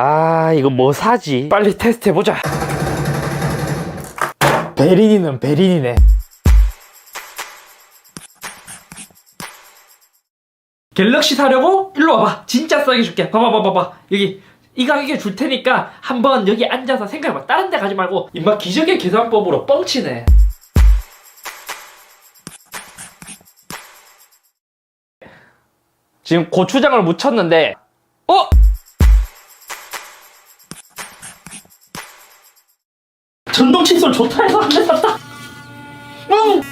아 이거 뭐 사지? 빨리 테스트 해보자. 베린이는 베린이네. 갤럭시 사려고? 일로 와봐. 진짜 싸게 줄게. 봐봐, 봐봐, 봐봐. 여기 이 가격에 줄 테니까 한번 여기 앉아서 생각해봐. 다른 데 가지 말고 임마 기적의 계산법으로 뻥치네. 지금 고추장을 묻혔는데 어? 전동 칫솔 좋다 해서 한대 샀다. 응.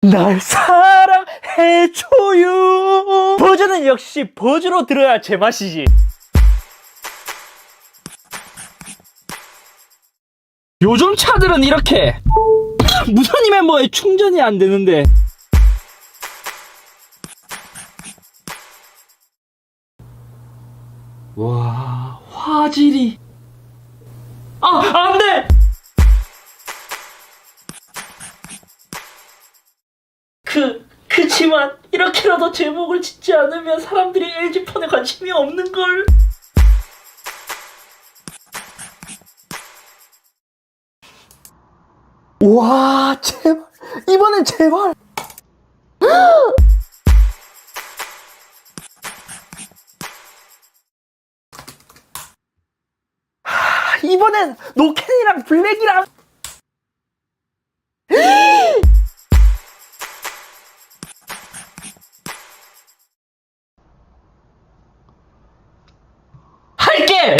날 사랑해줘요. 버즈는 역시 버즈로 들어야 제맛이지. 요즘 차들은 이렇게 무선 이메 뭐에 충전이 안 되는데. 와, 화질이. 아, 안 돼! 그, 그치만, 이렇게라도 제목을 짓지 않으면 사람들이 LG폰에 관심이 없는 걸. 와, 제발. 이번엔 제발. 이번엔 노캔이랑 블랙이랑. 할게!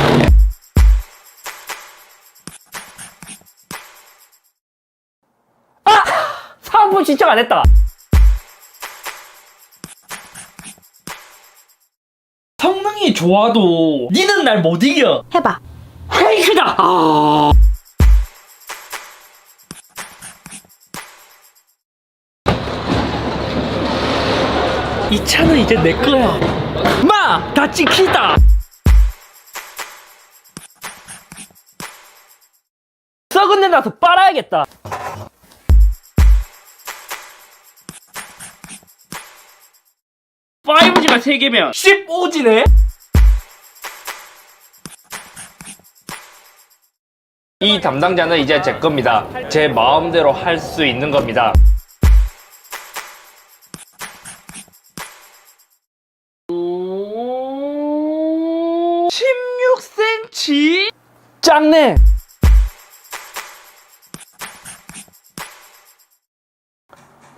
사은품 신청 안 했다. 성능이 좋아도 니는 날 못 이겨. 해봐. 페이크다. 아. 이 차는 이제 내 거야. 마, 다 찍히다. 썩은 내 나서 빨아야겠다. 파이브지가 3개면 15G네? 담당자는 이제 제 겁니다. 제 마음대로 할 수 있는 겁니다. 16cm? 작네.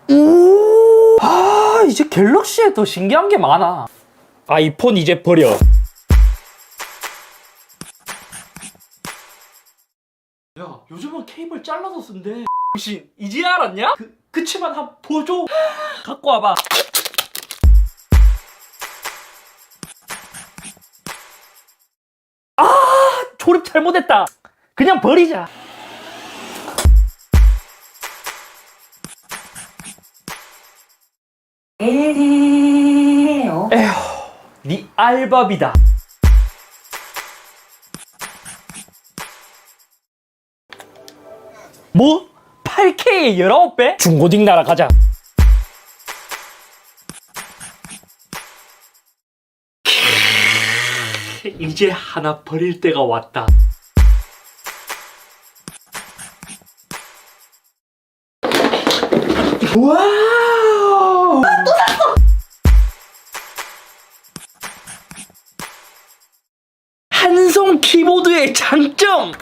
오, 아, 이제 갤럭시에 더 신기한 게 많아. 아이폰 이제 버려. 요즘은 케이블 잘라서 쓴대. 혹시 이제 알았냐? 그, 그치만 한 보조 갖고 와봐. 아, 조립 잘못했다. 그냥 버리자. 에휴, 네 알바비다. 뭐? 8K에 19배? 중고딩 나라 가자. 이제 하나 버릴 때가 왔다. 와우! 한성 키보드의 장점!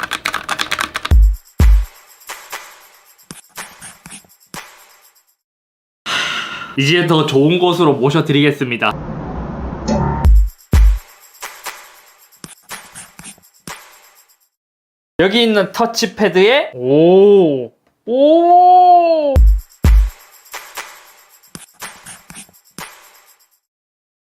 이제 더 좋은 곳으로 모셔드리겠습니다. 여기 있는 터치패드에 오, 오,